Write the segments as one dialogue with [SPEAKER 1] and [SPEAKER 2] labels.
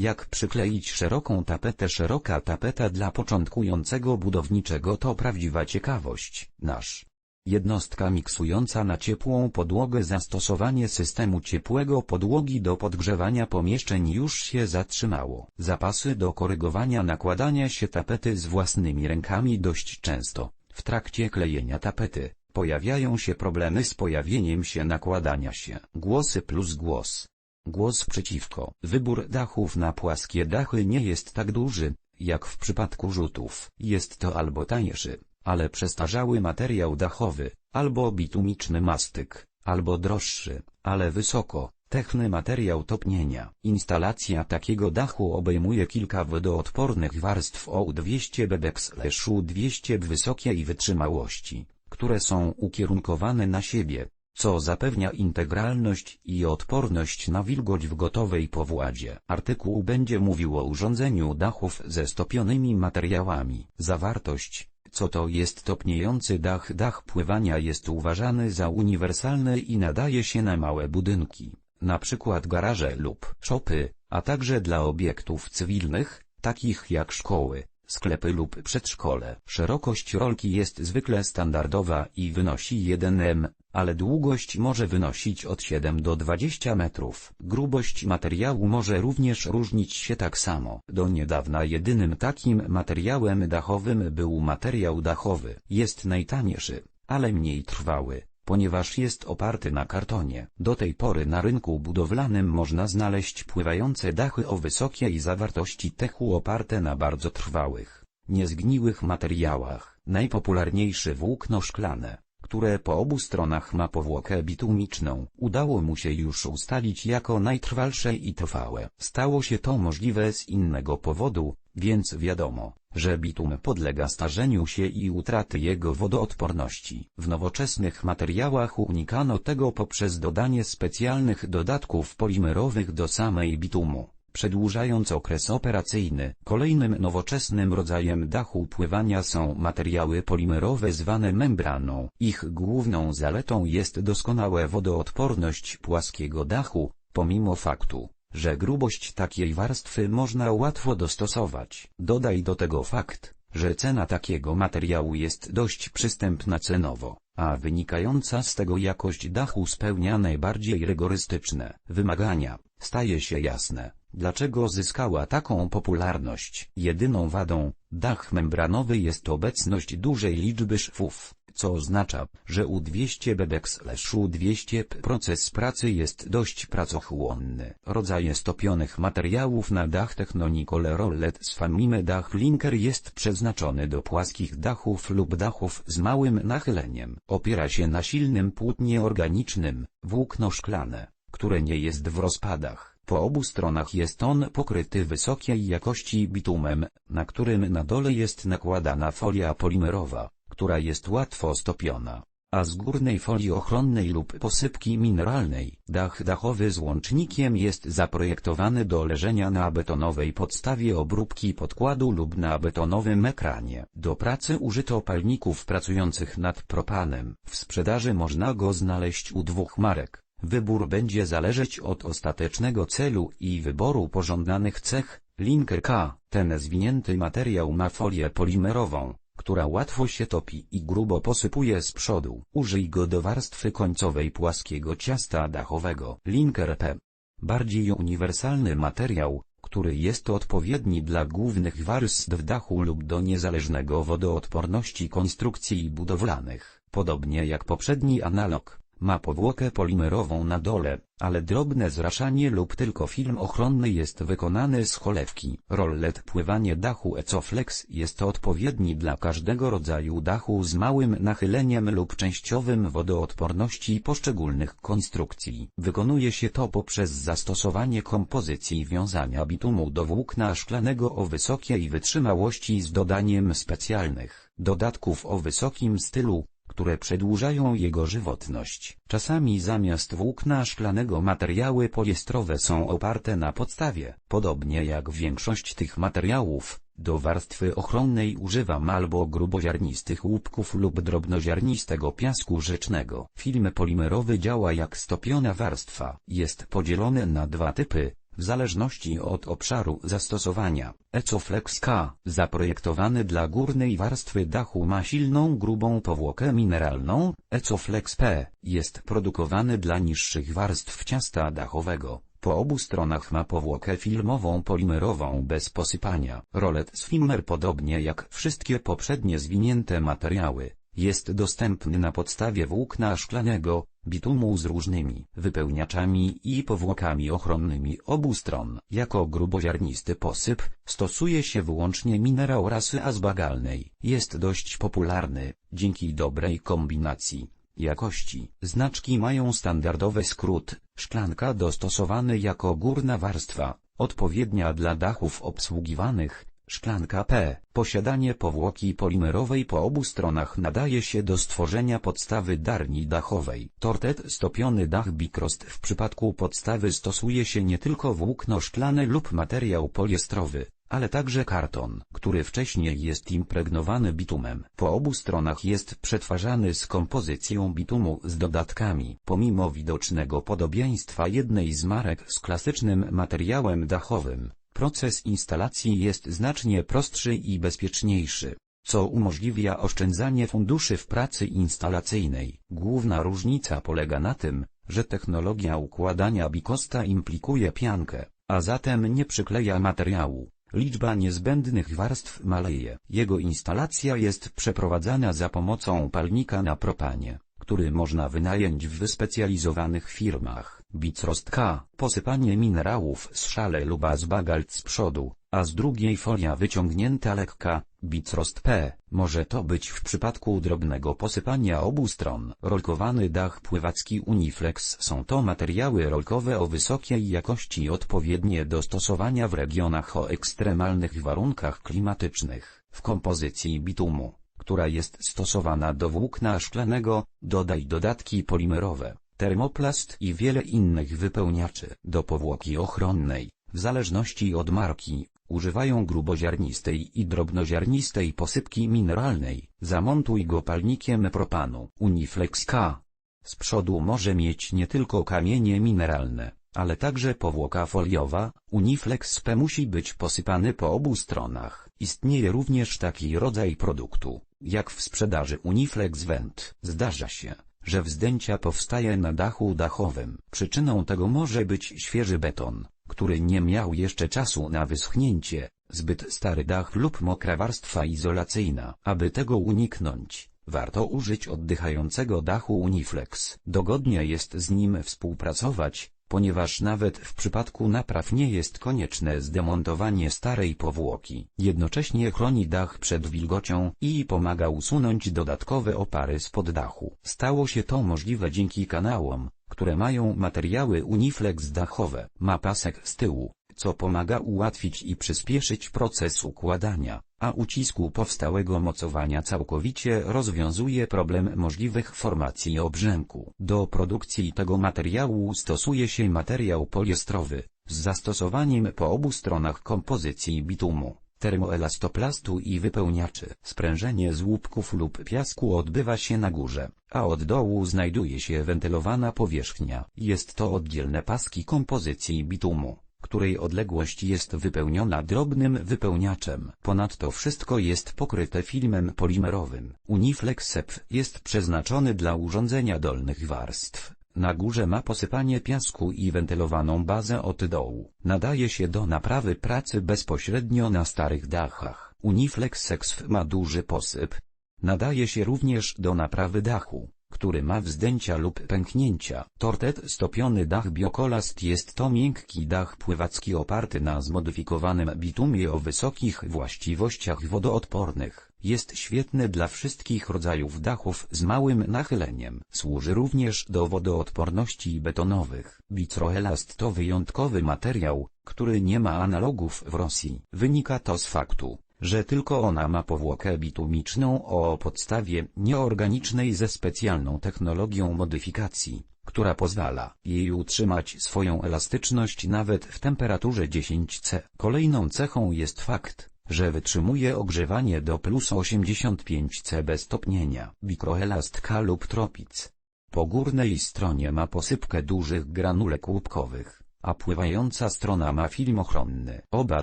[SPEAKER 1] Jak przykleić szeroką tapetę Szeroka tapeta dla początkującego budowniczego to prawdziwa ciekawość. Nasz Jednostka miksująca na ciepłą podłogę Zastosowanie systemu ciepłego podłogi do podgrzewania pomieszczeń już się zatrzymało. Zapasy do korygowania nakładania się tapety z własnymi rękami dość często. W trakcie klejenia tapety, pojawiają się problemy z pojawieniem się nakładania się. Głosy plus głos. Głos przeciwko. Wybór dachów na płaskie dachy nie jest tak duży, jak w przypadku rzutów. Jest to albo tańszy, ale przestarzały materiał dachowy, albo bitumiczny mastyk, albo droższy, ale wysoko, techny materiał topnienia. Instalacja takiego dachu obejmuje kilka wodoodpornych warstw OU200 BBX-200 wysokiej wytrzymałości, które są ukierunkowane na siebie, co zapewnia integralność i odporność na wilgoć w gotowej powładzie. Artykuł będzie mówił o urządzeniu dachów ze stopionymi materiałami. Zawartość co to jest topniejący dach? Dach pływania jest uważany za uniwersalny i nadaje się na małe budynki, na przykład garaże lub szopy, a także dla obiektów cywilnych, takich jak szkoły, sklepy lub przedszkole. Szerokość rolki jest zwykle standardowa i wynosi 1 m, ale długość może wynosić od 7 do 20 metrów. Grubość materiału może również różnić się tak samo. Do niedawna jedynym takim materiałem dachowym był materiał dachowy. Jest najtańszy, ale mniej trwały ponieważ jest oparty na kartonie. Do tej pory na rynku budowlanym można znaleźć pływające dachy o wysokiej zawartości techu oparte na bardzo trwałych, niezgniłych materiałach. Najpopularniejszy włókno szklane, które po obu stronach ma powłokę bitumiczną, udało mu się już ustalić jako najtrwalsze i trwałe. Stało się to możliwe z innego powodu, więc wiadomo, że bitum podlega starzeniu się i utraty jego wodoodporności. W nowoczesnych materiałach unikano tego poprzez dodanie specjalnych dodatków polimerowych do samej bitumu przedłużając okres operacyjny. Kolejnym nowoczesnym rodzajem dachu pływania są materiały polimerowe zwane membraną. Ich główną zaletą jest doskonałe wodoodporność płaskiego dachu, pomimo faktu, że grubość takiej warstwy można łatwo dostosować. Dodaj do tego fakt, że cena takiego materiału jest dość przystępna cenowo, a wynikająca z tego jakość dachu spełnia najbardziej rygorystyczne wymagania, staje się jasne, dlaczego zyskała taką popularność. Jedyną wadą, dach membranowy jest obecność dużej liczby szwów co oznacza, że U200 BBX-U200 proces pracy jest dość pracochłonny. Rodzaje stopionych materiałów na dach Technonicole Rollet z Famime Dach Linker jest przeznaczony do płaskich dachów lub dachów z małym nachyleniem. Opiera się na silnym płótnie organicznym, włókno szklane, które nie jest w rozpadach. Po obu stronach jest on pokryty wysokiej jakości bitumem, na którym na dole jest nakładana folia polimerowa która jest łatwo stopiona, a z górnej folii ochronnej lub posypki mineralnej. Dach dachowy z łącznikiem jest zaprojektowany do leżenia na betonowej podstawie obróbki podkładu lub na betonowym ekranie. Do pracy użyto palników pracujących nad propanem. W sprzedaży można go znaleźć u dwóch marek. Wybór będzie zależeć od ostatecznego celu i wyboru pożądanych cech. Linker K. Ten zwinięty materiał ma folię polimerową, która łatwo się topi i grubo posypuje z przodu. Użyj go do warstwy końcowej płaskiego ciasta dachowego. Linker P. Bardziej uniwersalny materiał, który jest odpowiedni dla głównych warstw dachu lub do niezależnego wodoodporności konstrukcji budowlanych. Podobnie jak poprzedni analog, ma powłokę polimerową na dole, ale drobne zraszanie lub tylko film ochronny jest wykonany z cholewki. Rollet pływanie dachu Ecoflex jest odpowiedni dla każdego rodzaju dachu z małym nachyleniem lub częściowym wodoodporności poszczególnych konstrukcji. Wykonuje się to poprzez zastosowanie kompozycji wiązania bitumu do włókna szklanego o wysokiej wytrzymałości z dodaniem specjalnych dodatków o wysokim stylu, które przedłużają jego żywotność. Czasami zamiast włókna szklanego materiały poliestrowe są oparte na podstawie. Podobnie jak większość tych materiałów, do warstwy ochronnej używam albo gruboziarnistych łupków lub drobnoziarnistego piasku rzecznego. Film polimerowy działa jak stopiona warstwa. Jest podzielony na dwa typy, w zależności od obszaru zastosowania. Ecoflex K, zaprojektowany dla górnej warstwy dachu ma silną grubą powłokę mineralną, Ecoflex P, jest produkowany dla niższych warstw ciasta dachowego. Po obu stronach ma powłokę filmową polimerową bez posypania. Rolet z Filmer podobnie jak wszystkie poprzednie zwinięte materiały, jest dostępny na podstawie włókna szklanego, bitumu z różnymi wypełniaczami i powłokami ochronnymi obu stron. Jako gruboziarnisty posyp, stosuje się wyłącznie minerał rasy azbagalnej. Jest dość popularny, dzięki dobrej kombinacji jakości. Znaczki mają standardowy skrót, szklanka dostosowany jako górna warstwa, odpowiednia dla dachów obsługiwanych, szklanka P. Posiadanie powłoki polimerowej po obu stronach nadaje się do stworzenia podstawy darni dachowej. Tortet stopiony dach Bicrost w przypadku podstawy stosuje się nie tylko włókno szklane lub materiał poliestrowy, ale także karton, który wcześniej jest impregnowany bitumem. Po obu stronach jest przetwarzany z kompozycją bitumu z dodatkami. Pomimo widocznego podobieństwa jednej z marek z klasycznym materiałem dachowym, proces instalacji jest znacznie prostszy i bezpieczniejszy co umożliwia oszczędzanie funduszy w pracy instalacyjnej. Główna różnica polega na tym, że technologia układania bikosta implikuje piankę, a zatem nie przykleja materiału. Liczba niezbędnych warstw maleje. Jego instalacja jest przeprowadzana za pomocą palnika na propanie, który można wynająć w wyspecjalizowanych firmach. Bicrost K. Posypanie minerałów z szale lub azbagalt z przodu, a z drugiej folia wyciągnięta lekka, Bicrost P. Może to być w przypadku drobnego posypania obu stron. Rolkowany dach pływacki Uniflex są to materiały rolkowe o wysokiej jakości odpowiednie do stosowania w regionach o ekstremalnych warunkach klimatycznych. W kompozycji bitumu, która jest stosowana do włókna szklanego, dodaj dodatki polimerowe, termoplast i wiele innych wypełniaczy. Do powłoki ochronnej, w zależności od marki, używają gruboziarnistej i drobnoziarnistej posypki mineralnej. Zamontuj go palnikiem propanu. Uniflex K. Z przodu może mieć nie tylko kamienie mineralne, ale także powłoka foliowa. Uniflex P musi być posypany po obu stronach. Istnieje również taki rodzaj produktu, jak w sprzedaży Uniflex Vent. Zdarza się, że wzdęcia powstaje na dachu dachowym. Przyczyną tego może być świeży beton, który nie miał jeszcze czasu na wyschnięcie, zbyt stary dach lub mokra warstwa izolacyjna. Aby tego uniknąć, warto użyć oddychającego dachu Uniflex. Dogodnie jest z nim współpracować, ponieważ nawet w przypadku napraw nie jest konieczne zdemontowanie starej powłoki. Jednocześnie chroni dach przed wilgocią i pomaga usunąć dodatkowe opary spod dachu. Stało się to możliwe dzięki kanałom, które mają materiały Uniflex dachowe. Ma pasek z tyłu, co pomaga ułatwić i przyspieszyć proces układania, a ucisku powstałego mocowania całkowicie rozwiązuje problem możliwych formacji obrzęku. Do produkcji tego materiału stosuje się materiał poliestrowy, z zastosowaniem po obu stronach kompozycji bitumu termoelastoplastu i wypełniaczy. Sprężenie z łupków lub piasku odbywa się na górze, a od dołu znajduje się wentylowana powierzchnia. Jest to oddzielne paski kompozycji bitumu której odległość jest wypełniona drobnym wypełniaczem. Ponadto wszystko jest pokryte filmem polimerowym. Uniflex SEP jest przeznaczony dla urządzenia dolnych warstw. Na górze ma posypanie piasku i wentylowaną bazę od dołu. Nadaje się do naprawy pracy bezpośrednio na starych dachach. Uniflex Sexf ma duży posyp. Nadaje się również do naprawy dachu, który ma wzdęcia lub pęknięcia. Tortet stopiony dach Biokolast jest to miękki dach pływacki oparty na zmodyfikowanym bitumie o wysokich właściwościach wodoodpornych. Jest świetny dla wszystkich rodzajów dachów z małym nachyleniem. Służy również do wodoodporności betonowych. Bicroelast to wyjątkowy materiał, który nie ma analogów w Rosji. Wynika to z faktu, że tylko ona ma powłokę bitumiczną o podstawie nieorganicznej ze specjalną technologią modyfikacji, która pozwala jej utrzymać swoją elastyczność nawet w temperaturze 10 C. Kolejną cechą jest fakt, że wytrzymuje ogrzewanie do plus 85 C bez topnienia. Mikroelastka lub tropic. Po górnej stronie ma posypkę dużych granulek łupkowych, a pływająca strona ma film ochronny. Oba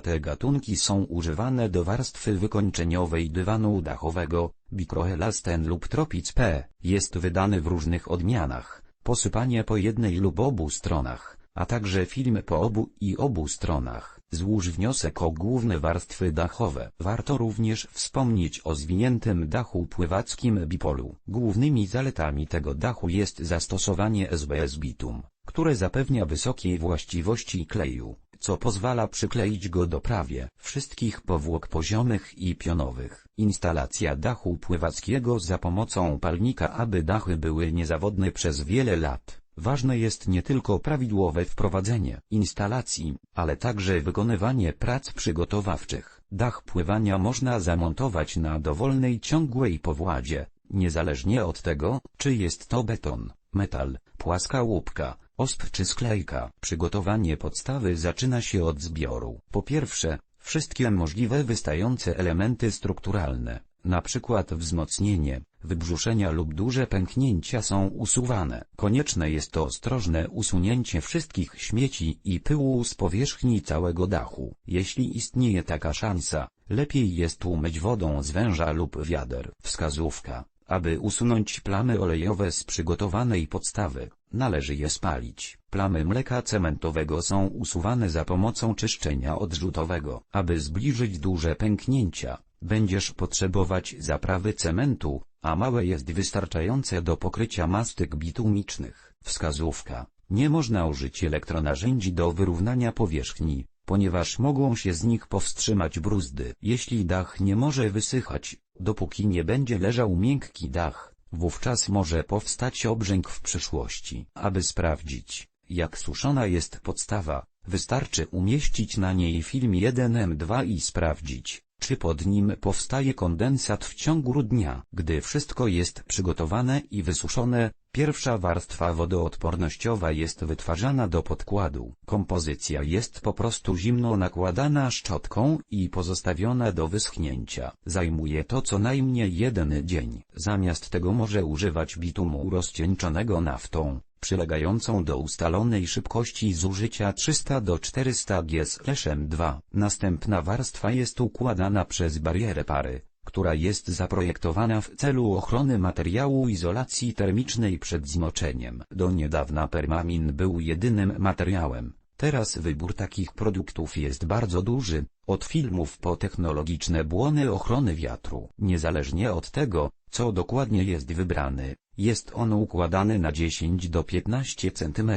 [SPEAKER 1] te gatunki są używane do warstwy wykończeniowej dywanu dachowego, Bicroelasten lub Tropic P. Jest wydany w różnych odmianach, posypanie po jednej lub obu stronach, a także film po obu i obu stronach. Złóż wniosek o główne warstwy dachowe. Warto również wspomnieć o zwiniętym dachu pływackim bipolu. Głównymi zaletami tego dachu jest zastosowanie SBS bitum, które zapewnia wysokie właściwości kleju, co pozwala przykleić go do prawie wszystkich powłok poziomych i pionowych. Instalacja dachu pływackiego za pomocą palnika aby dachy były niezawodne przez wiele lat. Ważne jest nie tylko prawidłowe wprowadzenie instalacji, ale także wykonywanie prac przygotowawczych. Dach pływania można zamontować na dowolnej ciągłej powładzie, niezależnie od tego, czy jest to beton, metal, płaska łupka, osp czy sklejka. Przygotowanie podstawy zaczyna się od zbioru. Po pierwsze, wszystkie możliwe wystające elementy strukturalne, przykład wzmocnienie, wybrzuszenia lub duże pęknięcia są usuwane. Konieczne jest to ostrożne usunięcie wszystkich śmieci i pyłu z powierzchni całego dachu. Jeśli istnieje taka szansa, lepiej jest umyć wodą z węża lub wiader. Wskazówka. Aby usunąć plamy olejowe z przygotowanej podstawy, należy je spalić. Plamy mleka cementowego są usuwane za pomocą czyszczenia odrzutowego. Aby zbliżyć duże pęknięcia, będziesz potrzebować zaprawy cementu, a małe jest wystarczające do pokrycia mastyk bitumicznych. Wskazówka. Nie można użyć elektronarzędzi do wyrównania powierzchni, ponieważ mogą się z nich powstrzymać bruzdy. Jeśli dach nie może wysychać, dopóki nie będzie leżał miękki dach, wówczas może powstać obrzęk w przyszłości. Aby sprawdzić, jak suszona jest podstawa, wystarczy umieścić na niej film 1M2 i sprawdzić, czy pod nim powstaje kondensat w ciągu dnia. Gdy wszystko jest przygotowane i wysuszone, pierwsza warstwa wodoodpornościowa jest wytwarzana do podkładu. Kompozycja jest po prostu zimno nakładana szczotką i pozostawiona do wyschnięcia. Zajmuje to co najmniej jeden dzień. Zamiast tego może używać bitumu rozcieńczonego naftą przylegającą do ustalonej szybkości zużycia 300 do 400 G/2. Następna warstwa jest układana przez barierę pary, która jest zaprojektowana w celu ochrony materiału izolacji termicznej przed zmoczeniem. Do niedawna permamin był jedynym materiałem. Teraz wybór takich produktów jest bardzo duży, od filmów po technologiczne błony ochrony wiatru. Niezależnie od tego, co dokładnie jest wybrany, jest on układany na 10 do 15 cm.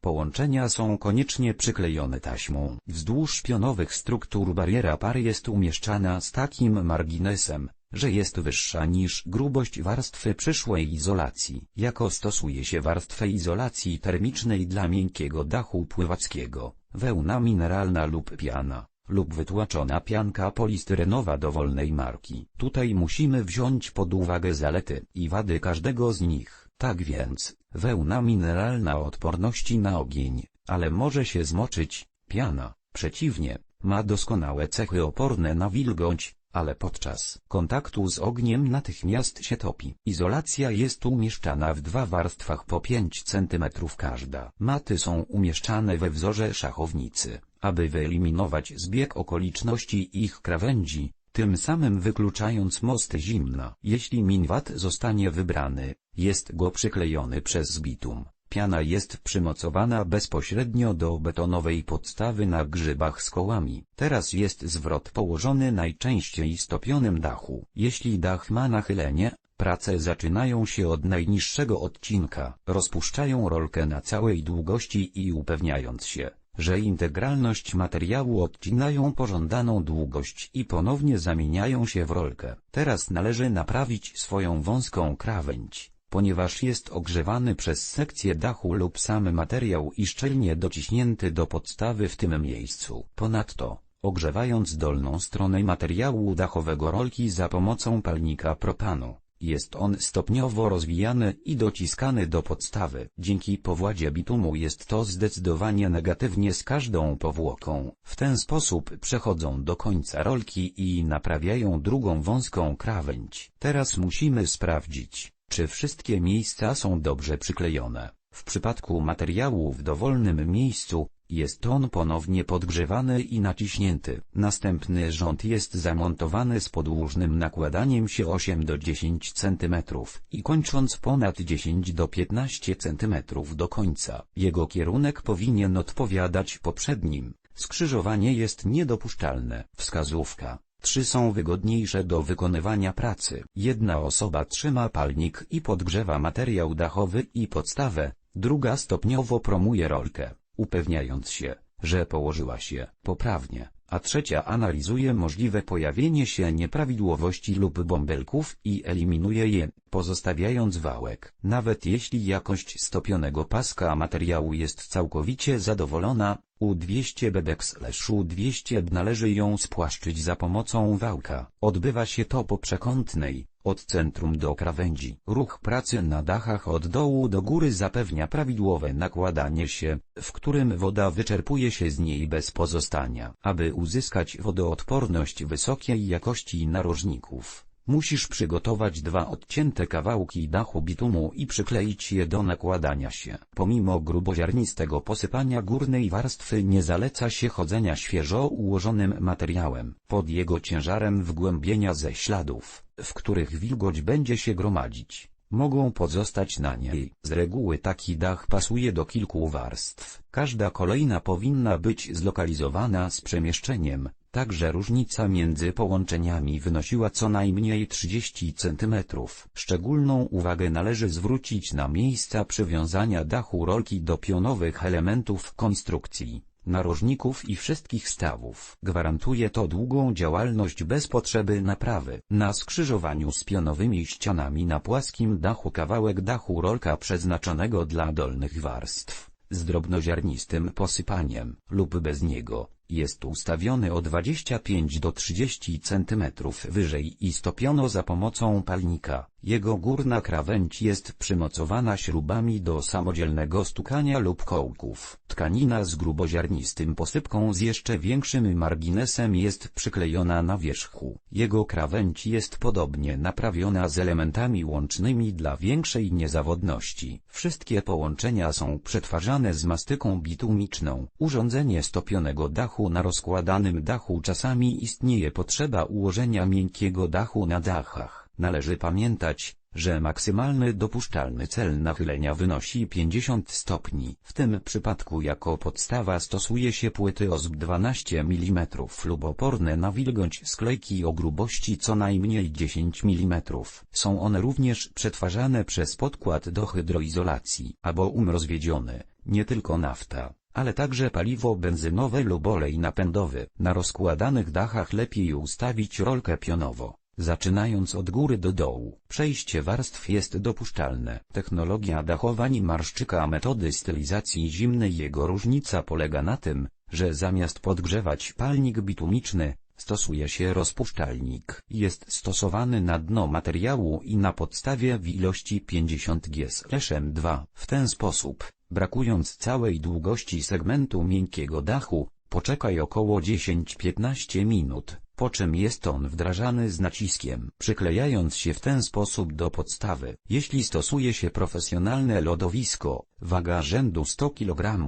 [SPEAKER 1] Połączenia są koniecznie przyklejone taśmą. Wzdłuż pionowych struktur bariera pary jest umieszczana z takim marginesem, że jest wyższa niż grubość warstwy przyszłej izolacji. Jako stosuje się warstwę izolacji termicznej dla miękkiego dachu pływackiego, wełna mineralna lub piana lub wytłaczona pianka polistyrenowa dowolnej marki. Tutaj musimy wziąć pod uwagę zalety i wady każdego z nich. Tak więc, wełna mineralna odporności na ogień, ale może się zmoczyć, piana, przeciwnie, ma doskonałe cechy oporne na wilgoć, ale podczas kontaktu z ogniem natychmiast się topi. Izolacja jest umieszczana w dwa warstwach po 5 cm każda. Maty są umieszczane we wzorze szachownicy, aby wyeliminować zbieg okoliczności ich krawędzi, tym samym wykluczając mosty zimna. Jeśli minwat zostanie wybrany, jest go przyklejony przez bitum. Piana jest przymocowana bezpośrednio do betonowej podstawy na grzybach z kołami. Teraz jest zwrot położony najczęściej stopionym dachu. Jeśli dach ma nachylenie, prace zaczynają się od najniższego odcinka. Rozpuszczają rolkę na całej długości i upewniając się, że integralność materiału odcinają pożądaną długość i ponownie zamieniają się w rolkę. Teraz należy naprawić swoją wąską krawędź, ponieważ jest ogrzewany przez sekcję dachu lub sam materiał i szczelnie dociśnięty do podstawy w tym miejscu. Ponadto, ogrzewając dolną stronę materiału dachowego rolki za pomocą palnika propanu, jest on stopniowo rozwijany i dociskany do podstawy. Dzięki powładzie bitumu jest to zdecydowanie negatywnie z każdą powłoką. W ten sposób przechodzą do końca rolki i naprawiają drugą wąską krawędź. Teraz musimy sprawdzić, czy wszystkie miejsca są dobrze przyklejone. W przypadku materiału w dowolnym miejscu, Jest on ponownie podgrzewany i naciśnięty. Następny rząd jest zamontowany z podłużnym nakładaniem się 8 do 10 cm i kończąc ponad 10 do 15 cm do końca. Jego kierunek powinien odpowiadać poprzednim. Skrzyżowanie jest niedopuszczalne. Wskazówka. Trzy są wygodniejsze do wykonywania pracy. Jedna osoba trzyma palnik i podgrzewa materiał dachowy i podstawę, druga stopniowo promuje rolkę, upewniając się, że położyła się poprawnie, a trzecia analizuje możliwe pojawienie się nieprawidłowości lub bąbelków i eliminuje je, pozostawiając wałek. Nawet jeśli jakość stopionego paska materiału jest całkowicie zadowolona, U200 BDX-U200 należy ją spłaszczyć za pomocą wałka. Odbywa się to po przekątnej, od centrum do krawędzi. Ruch pracy na dachach od dołu do góry zapewnia prawidłowe nakładanie się, w którym woda wyczerpuje się z niej bez pozostania. Aby uzyskać wodoodporność wysokiej jakości narożników, musisz przygotować dwa odcięte kawałki dachu bitumu i przykleić je do nakładania się. Pomimo gruboziarnistego posypania górnej warstwy nie zaleca się chodzenia świeżo ułożonym materiałem, pod jego ciężarem wgłębienia ze śladów w których wilgoć będzie się gromadzić, mogą pozostać na niej. Z reguły taki dach pasuje do kilku warstw. Każda kolejna powinna być zlokalizowana z przemieszczeniem, tak że różnica między połączeniami wynosiła co najmniej 30 cm. Szczególną uwagę należy zwrócić na miejsca przywiązania dachu rolki do pionowych elementów konstrukcji narożników i wszystkich stawów. Gwarantuje to długą działalność bez potrzeby naprawy. Na skrzyżowaniu z pionowymi ścianami na płaskim dachu kawałek dachu rolka przeznaczonego dla dolnych warstw, z drobnoziarnistym posypaniem, lub bez niego, jest ustawiony o 25 do 30 cm wyżej i stopiono za pomocą palnika. Jego górna krawędź jest przymocowana śrubami do samodzielnego stukania lub kołków. Tkanina z gruboziarnistym posypką z jeszcze większym marginesem jest przyklejona na wierzchu. Jego krawędź jest podobnie naprawiona z elementami łącznymi dla większej niezawodności. Wszystkie połączenia są przetwarzane z mastyką bitumiczną. Urządzenie stopionego dachu na rozkładanym dachu czasami istnieje potrzeba ułożenia miękkiego dachu na dachach. Należy pamiętać, że maksymalny dopuszczalny cel nachylenia wynosi 50 stopni. W tym przypadku jako podstawa stosuje się płyty OSB 12 mm lub oporne na wilgoć sklejki o grubości co najmniej 10 mm. Są one również przetwarzane przez podkład do hydroizolacji albo um rozwiedziony, nie tylko nafta ale także paliwo benzynowe lub olej napędowy. Na rozkładanych dachach lepiej ustawić rolkę pionowo. Zaczynając od góry do dołu, przejście warstw jest dopuszczalne. Technologia dachowań marszczyka metody stylizacji zimnej jego różnica polega na tym, że zamiast podgrzewać palnik bitumiczny, stosuje się rozpuszczalnik. Jest stosowany na dno materiału i na podstawie w ilości 50 G 2 W ten sposób, brakując całej długości segmentu miękkiego dachu, poczekaj około 10-15 minut po czym jest on wdrażany z naciskiem, przyklejając się w ten sposób do podstawy. Jeśli stosuje się profesjonalne lodowisko, waga rzędu 100 kg,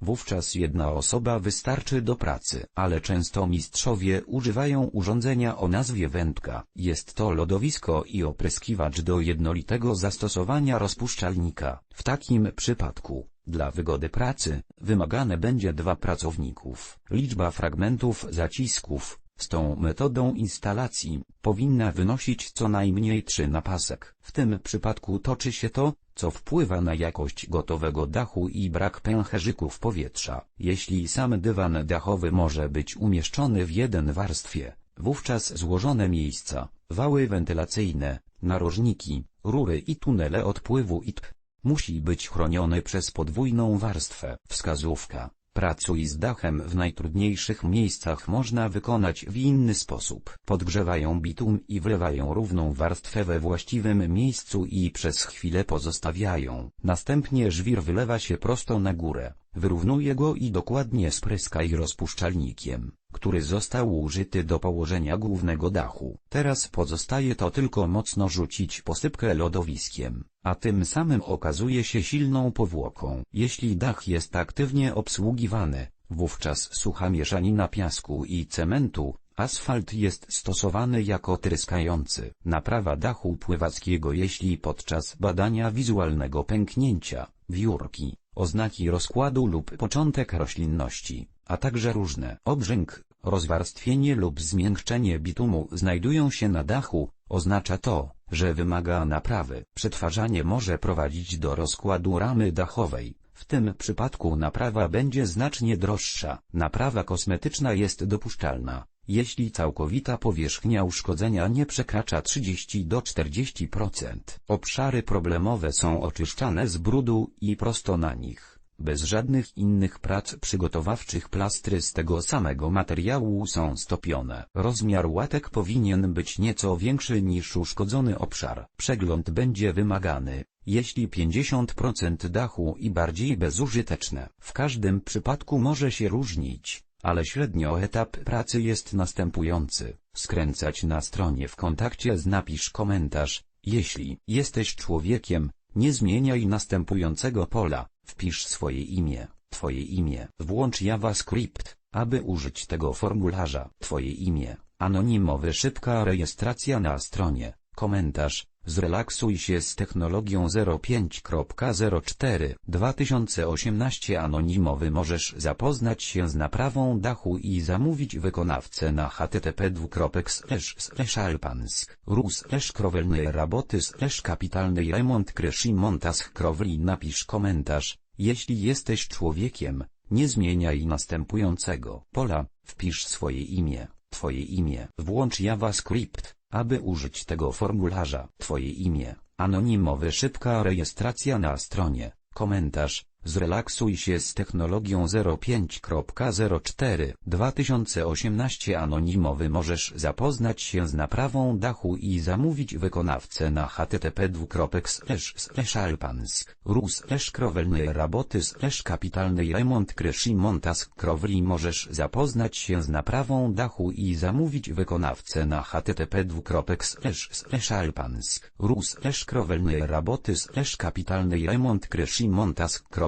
[SPEAKER 1] wówczas jedna osoba wystarczy do pracy, ale często mistrzowie używają urządzenia o nazwie wędka. Jest to lodowisko i opryskiwacz do jednolitego zastosowania rozpuszczalnika. W takim przypadku, dla wygody pracy, wymagane będzie dwa pracowników. Liczba fragmentów zacisków, z tą metodą instalacji, powinna wynosić co najmniej 3 na pasek. W tym przypadku toczy się to, co wpływa na jakość gotowego dachu i brak pęcherzyków powietrza. Jeśli sam dywan dachowy może być umieszczony w jeden warstwie, wówczas złożone miejsca, wały wentylacyjne, narożniki, rury i tunele odpływu ITP musi być chroniony przez podwójną warstwę. Wskazówka Pracuj z dachem w najtrudniejszych miejscach można wykonać w inny sposób. Podgrzewają bitum i wlewają równą warstwę we właściwym miejscu i przez chwilę pozostawiają. Następnie żwir wylewa się prosto na górę. Wyrównuj go i dokładnie spryskaj rozpuszczalnikiem, który został użyty do położenia głównego dachu. Teraz pozostaje to tylko mocno rzucić posypkę lodowiskiem, a tym samym okazuje się silną powłoką. Jeśli dach jest aktywnie obsługiwany, wówczas sucha mieszanina piasku i cementu, Asfalt jest stosowany jako tryskający. Naprawa dachu pływackiego jeśli podczas badania wizualnego pęknięcia, wiórki, oznaki rozkładu lub początek roślinności, a także różne obrzęk, rozwarstwienie lub zmiękczenie bitumu znajdują się na dachu, oznacza to, że wymaga naprawy. Przetwarzanie może prowadzić do rozkładu ramy dachowej. W tym przypadku naprawa będzie znacznie droższa. Naprawa kosmetyczna jest dopuszczalna, jeśli całkowita powierzchnia uszkodzenia nie przekracza 30 do 40%. Obszary problemowe są oczyszczane z brudu i prosto na nich. Bez żadnych innych prac przygotowawczych plastry z tego samego materiału są stopione. Rozmiar łatek powinien być nieco większy niż uszkodzony obszar. Przegląd będzie wymagany, jeśli 50% dachu i bardziej bezużyteczne. W każdym przypadku może się różnić ale średnio etap pracy jest następujący. Skręcać na stronie w kontakcie z napisz komentarz, jeśli jesteś człowiekiem, nie zmieniaj następującego pola, wpisz swoje imię, twoje imię, włącz JavaScript, aby użyć tego formularza, twoje imię, anonimowy szybka rejestracja na stronie, komentarz, Zrelaksuj się z technologią 05.04 2018 anonimowy możesz zapoznać się z naprawą dachu i zamówić wykonawcę na http alpansk rus krowelny raboty kapitalny remont kreszy montask krowli. Napisz komentarz, jeśli jesteś człowiekiem, nie zmieniaj następującego. Pola, wpisz swoje imię, twoje imię, włącz JavaScript, aby użyć tego formularza, Twoje imię, anonimowy szybka rejestracja na stronie, komentarz, Zrelaksuj się z technologią 05.04 2018 anonimowy możesz zapoznać się z naprawą dachu i zamówić wykonawcę na http rus krowelny raboty kapitalny remont kreszy montask krowli możesz zapoznać się z naprawą dachu i zamówić wykonawcę na http rus krowelny raboty kapitalny remont kreszy montask krowli